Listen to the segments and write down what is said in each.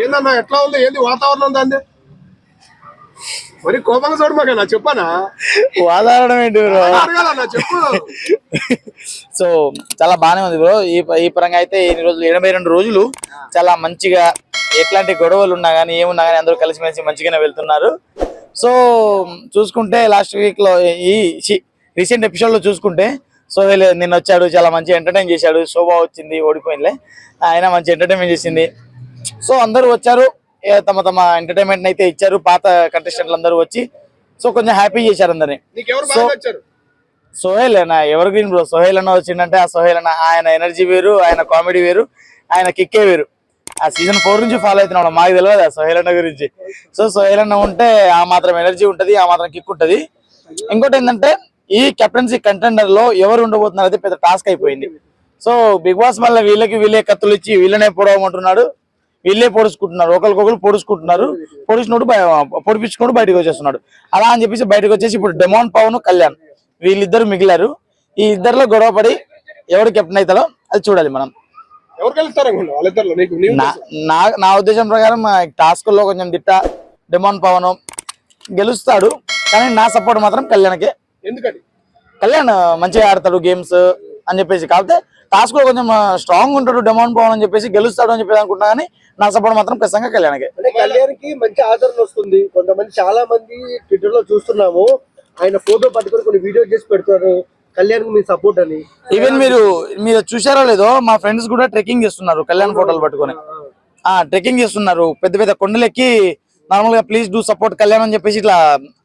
ఏందన్నా ఎట్లా ఉంది? ఏంది వాతావరణం దాన్ని? మరి కోపంగా చూడు మాకు నా చెప్పానా? వాతావరణం ఏంటి బ్రో? అడగాలన్నా చెప్పు. సో చాలా బాగానే ఉంది బ్రో. ఈ ఈ పరంగా అయితే ఎన్ని రోజులు ఎనభై రెండు రోజులు చాలా మంచిగా ఎట్లాంటి గొడవలు ఉన్నా కానీ ఏమున్నా కానీ అందరూ కలిసిమెలిసి మంచిగానే వెళ్తున్నారు. సో చూసుకుంటే లాస్ట్ వీక్లో ఈ రీసెంట్ ఎపిసోడ్లో చూసుకుంటే సోహెల్ నిన్న వచ్చాడు చాలా మంచి ఎంటర్టైన్ చేశాడు. శోభా వచ్చింది ఓడిపోయిందిలే. ఆయన మంచి ఎంటర్టైన్మెంట్ చేసింది. సో అందరూ వచ్చారు. తమ తమ ఎంటర్టైన్మెంట్ అయితే ఇచ్చారు. పాత కంటెస్టెంట్లు అందరూ వచ్చి సో కొంచెం హ్యాపీ చేశారు అందరినీ. వచ్చారు సోహెల్ అన్న ఎవర్ గ్రీన్ బ్రో సోహెల్ అన్న వచ్చిందంటే ఆ సోహెల్ అన్న ఆయన ఎనర్జీ వేరు ఆయన కామెడీ వేరు ఆయన కిక్కే వేరు. ఆ సీజన్ ఫోర్ నుంచి ఫాలో అవుతున్నాడు మాకు తెలియదు ఆ సోహెల్ అన్న గురించి. సో సోహెల్ అన్న ఉంటే ఆ మాత్రం ఎనర్జీ ఉంటది ఆ మాత్రం కిక్ ఉంటది. ఇంకోటి ఏంటంటే ఈ కెప్టెన్సీ కంటెండర్లో ఎవరు ఉండబోతున్నారు అయితే పెద్ద టాస్క్ అయిపోయింది. సో బిగ్ బాస్ మళ్ళీ వీళ్ళకి వీళ్ళే కత్తులు ఇచ్చి వీళ్ళనే పొడవమంటున్నాడు. వీళ్ళే పొడుచుకుంటున్నారు. ఒకరికొకరు పొడుచుకుంటున్నారు. పొడిచినోడు పొడిపించుకుంటూ బయటకు వచ్చేస్తున్నాడు. అలా అని చెప్పేసి బయటకు వచ్చేసి ఇప్పుడు డెమాన్ పవన్ కళ్యాణ్ వీళ్ళిద్దరు మిగిలారు. ఈ ఇద్దరిలో గొడవ పడి ఎవరు కెప్టెన్ అవుతారో అది చూడాలి మనం. నా ఉద్దేశం ప్రకారం టాస్క్లో కొంచెం దిట్ట డెమాన్ పవన్ గెలుస్తాడు. కానీ నా సపోర్ట్ మాత్రం కళ్యాణ్కే. ఎందుకని? కళ్యాణ్ మంచిగా ఆడతాడు గేమ్స్ అని చెప్పేసి. కాకపోతే టాస్క్లో కొంచెం స్ట్రాంగ్ ఉంటాడు డెమాన్ పవన్ అని చెప్పేసి గెలుస్తాడు అని చెప్పేసి అనుకుంటా కానీ నా సపోర్ట్ మాత్రం ఖచ్చితంగా కళ్యాణ్కే. అంటే కళ్యాణ్కి మంచి ఆదరణ వస్తుంది. కొంతమంది చాలా మంది ట్విట్టర్లో చూస్తున్నాము. ఆయన ఫోటో పట్టుకొని కొన్ని వీడియో చేసి పెడతారు. కళ్యాణ్ మీ సపోర్ట్ అని. ఈవెన్ మీరు మీరు చూసారో లేదో మా ఫ్రెండ్స్ కూడా ట్రెక్కింగ్ చేస్తున్నారు కళ్యాణ్ ఫోటోలు పట్టుకొని. ఆ ట్రెక్కింగ్ చేస్తున్నారు. పెద్ద పెద్ద కొండలెక్కి నార్మల్గా ప్లీజ్ డూ సపోర్ట్ కళ్యాణ్ అని చెప్పేసి ఇట్లా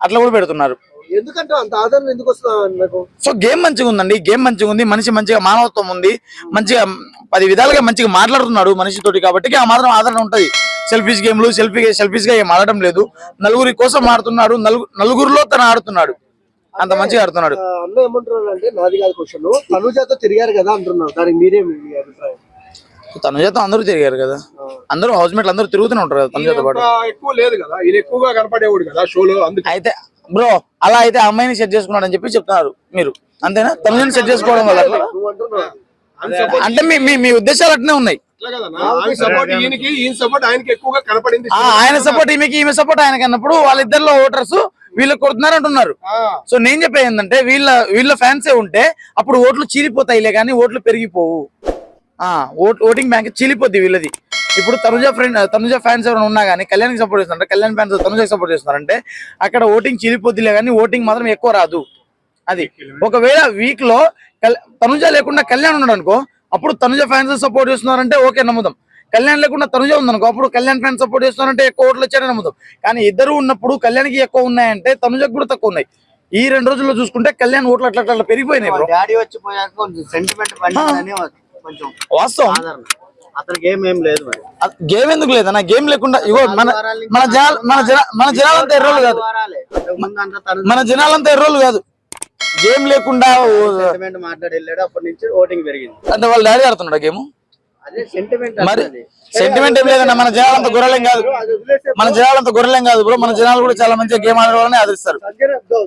అట్లా కూడా పెడుతున్నారు. ఎందుకంటే అంత ఆదరణ ఎందుకు సో గేమ్ మంచిగా ఉందండి గేమ్ మంచిగా ఉంది మనిషి మంచిగా మానవత్వం ఉంది. మంచిగా పది విధాలుగా మంచిగా మాట్లాడుతున్నాడు మనిషితోటి కాబట్టి ఆ మాత్రం ఆదరణ ఉంటది. సెల్ఫీస్ గేమ్లు సెల్ఫీ సెల్ఫీస్గా ఏం ఆడటం లేదు. నలుగురి కోసం ఆడుతున్నాడు నలుగు- నలుగురిలో తను ఆడుతున్నాడు. అంత మంచిగా ఆడుతున్నాడు. అన్న ఏమంటున్నారు అంటే నాది కాదు క్వశ్చన్ తనుజాతో తిరిగారు కదా దానికి మీరే మీ అభిప్రాయం. తన చేత అందరూ తిరిగారు కదా. అందరూ హౌస్ మేట్లు అందరూ తిరుగుతూనే ఉంటారు కదా తన చేత పాటు. ఎక్కువ లేదు కదా. ఎక్కువగా కనపడేవాడు కదా షోలో అయితే బ్రో అలా అయితే అమ్మాయిని సెట్ చేసుకున్నాడు అని చెప్పి చెప్తున్నారు మీరు. అంతేనా? తనుజని సెట్ చేసుకోవడం వల్ల అంటే మీ ఉద్దేశాలు అట్నే ఉన్నాయి. ఆయన సపోర్ట్ ఈయనకి ఈయన సపోర్ట్ ఆయనకి ఎక్కువగా కనపడింది. ఆ, ఆయన సపోర్ట్ ఈమెకి ఈమె సపోర్ట్ ఆయనకి అన్నప్పుడు వాళ్ళిద్దరిలో ఓటర్స్ వీళ్ళకి కొడుతున్నారు అంటున్నారు. ఆ, సో నేను చెప్పేది ఏంటంటే వీళ్ళ వీళ్ళ ఫ్యాన్సే ఉంటే అప్పుడు ఓట్లు చీలిపోతాయిలే కానీ ఓట్లు పెరిగిపోవు. ఆ ఓట్ ఓటింగ్ బ్యాంక్ చీలిపోద్ది వీళ్ళది. ఇప్పుడు తనుజ ఫ్రెండ్ తనుజ ఫ్యాన్స్ ఎవరైనా ఉన్నా కానీ కళ్యాణ్కి సపోర్ట్ చేస్తున్నారంటే కళ్యాణ్ ఫ్యాన్స్ తనుజకి సపోర్ట్ చేస్తున్నారంటే అక్కడ ఓటింగ్ చీలిపోద్దిలే కానీ ఓటింగ్ మాత్రం ఎక్కువ రాదు. అది. ఒకవేళ వీక్లో కల్- తనుజ లేకుండా కళ్యాణ్ ఉన్నాడు అనుకో అప్పుడు తనుజ ఫ్యాన్స్ సపోర్ట్ చేస్తున్నారంటే ఓకే నమ్ముదాం. కళ్యాణ్ లేకుండా తనుజ ఉందనుకో అప్పుడు కళ్యాణ్ ఫ్యాన్స్ సపోర్ట్ చేస్తున్నారంటే ఎక్కువ ఓట్లు వచ్చారని నమ్ముదాం. కానీ ఇద్దరు ఉన్నప్పుడు కళ్యాణ్కి ఎక్కువ ఉన్నాయంటే తనుజకు కూడా తక్కువ ఉన్నాయి. ఈ రెండు రోజుల్లో చూసుకుంటే కళ్యాణ్ ఓట్లు అట్లా అట్లా పెరిగిపోయినాయి బ్రో డాడీ వచ్చిపోయాక కొంచెం సెంటిమెంట్ పండిందని కొంచెం వాస్తవం. ఏం ఏం లేదు మరి. గేమ్ ఎందుకు గేమ్ లేకుండా ఇగో మన మన జనాలు మన జన మన జనాలంతా ఎర్రోలు కాదు. మన జనాలంతా ఎర్రోలు కాదు. గేమ్ లేకుండా ఓ- సెంటిమెంట్ మాట్లాడి వెళ్ళాడు అప్పటి నుంచి ఓటింగ్ పెరిగింది. అంటే వాళ్ళ డాడీ ఆడుతున్నాడు గేమ్? అదే సెంటిమెంట్ మరి సెంటిమెంట్ ఏం లేదన్న మన జనాలంతా గొర్రెలేం కాదు. మన జనాలంతా గొర్రెలేం కాదు బ్రో. మన జనాలు కూడా చాలా మంచిగా గేమ్ ఆడే వాళ్ళని ఆదరిస్తారు.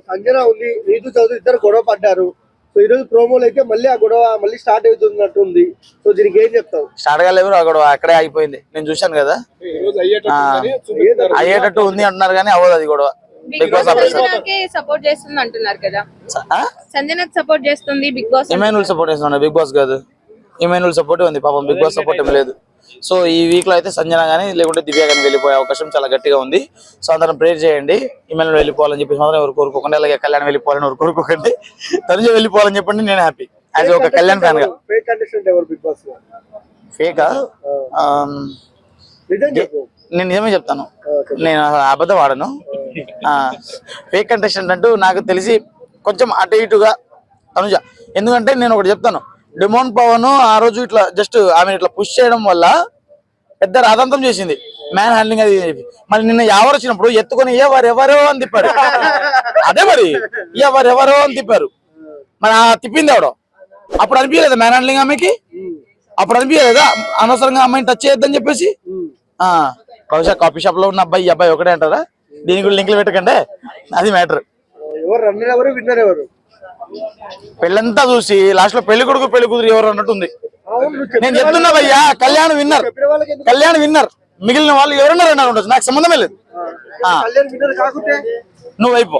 సంజన ఉంది నీతు చౌదరి ఇద్దరు గొడవ పడ్డారు. సో ఈ రోజు ప్రోమోలో అయితే మళ్ళీ ఆ గొడవ మళ్ళీ స్టార్ట్ అవుతున్నట్టు ఉంది సో దీనికి ఏం చెప్తావు? స్టార్ట్ కాలేదు అక్కడ అక్కడే అయిపోయింది నేను చూశాను కదా. ఈ రోజు అయ్యేటట్టు ఉందని చూపిస్తున్నారు. అయ్యేటట్టు ఉంది అంటున్నారు కానీ అవ్వదు అది గొడవ. బిగ్ బాస్ సపోర్ట్ చేస్తుంది అంటున్నారు కదా. సంజనాకి సపోర్ట్ చేస్తుంది బిగ్ బాస్ ఇమాన్యుల్ సపోర్ట్ చేస్తున్నాడు బిగ్ బాస్ కాదు. ఇమాన్యుల్ సపోర్ట్ ఉంది పాపం బిగ్ బాస్ సపోర్ట్ ఏం లేదు. సో ఈ వీక్లో అయితే సంజన గానీ లేకుంటే దివ్య గానీ వెళ్ళిపోయే అవకాశం చాలా గట్టిగా ఉంది. సో అందరం ప్రేర్ చేయండి. ఇమాన్యుల్ వెళ్ళిపోవాలని చెప్పేసి మాత్రం ఎవరు కోరుకోకండి అలాగే కళ్యాణ్ వెళ్ళిపోవాలని ఎవరు కోరుకోకండి. తనుజ వెళ్ళిపోవాలని చెప్పండి నేను హ్యాపీ యాజ్ ఒక కళ్యాణ్ ఫ్యాన్గా. ఫేక్ కంటెస్టెంట్ ఎవరు బిగ్ బాస్లో? ఫేకా నిజం చెప్పు. నేను నిజమే చెప్తాను. నేను అసలు అబద్ధం ఆడను. ఫేక్ కంటెస్టెంట్ అంటూ నాకు తెలిసి కొంచెం అటు ఇటుగా తనుజ. ఎందుకంటే నేను ఒకటి చెప్తాను. డిమోన్ పవన్ ఆ రోజు ఇట్లా జస్ట్ ఆమె ఇట్లా పుష్ చేయడం వల్ల పెద్ద రాదంతం చేసింది. మ్యాన్ హ్యాండ్లింగ్ అది చెప్పి. మరి నిన్న ఎవరు వచ్చినప్పుడు ఎత్తుకొని ఎవరెవరో అని తిప్పారు అదే మరి. ఎవరెవరో అని తిప్పారు. మరి ఆ తిప్పింది ఎవడో? అప్పుడు అనిపించలేదా మ్యాన్ హ్యాండ్లింగ్ ఆమెకి? అప్పుడు అనిపించలేదా? అనవసరంగా అమ్మాయిని టచ్ చేయొద్దని చెప్పేసి? ఆ. బహుశా కాఫీ షాప్లో ఉన్న అబ్బాయి అబ్బాయి ఒకటే అంటారా? దీని కూడా లింకులు పెట్టకండి. అది మ్యాటర్. పెళ్ళంతా చూసి లాస్ట్లో పెళ్ళి కొడుకు పెళ్ళి కూతురు ఎవరు అన్నట్టు ఉంది అవును నువ్వు చెప్పిన నేను చెప్తున్నా భయ్యా కళ్యాణ్ విన్నర్ కళ్యాణ్ విన్నర్ మిగిలిన వాళ్ళు ఎవరైనా రన్నర్ ఉండొచ్చు నాకు సంబంధమే లేదు. నువ్వు అయిపో.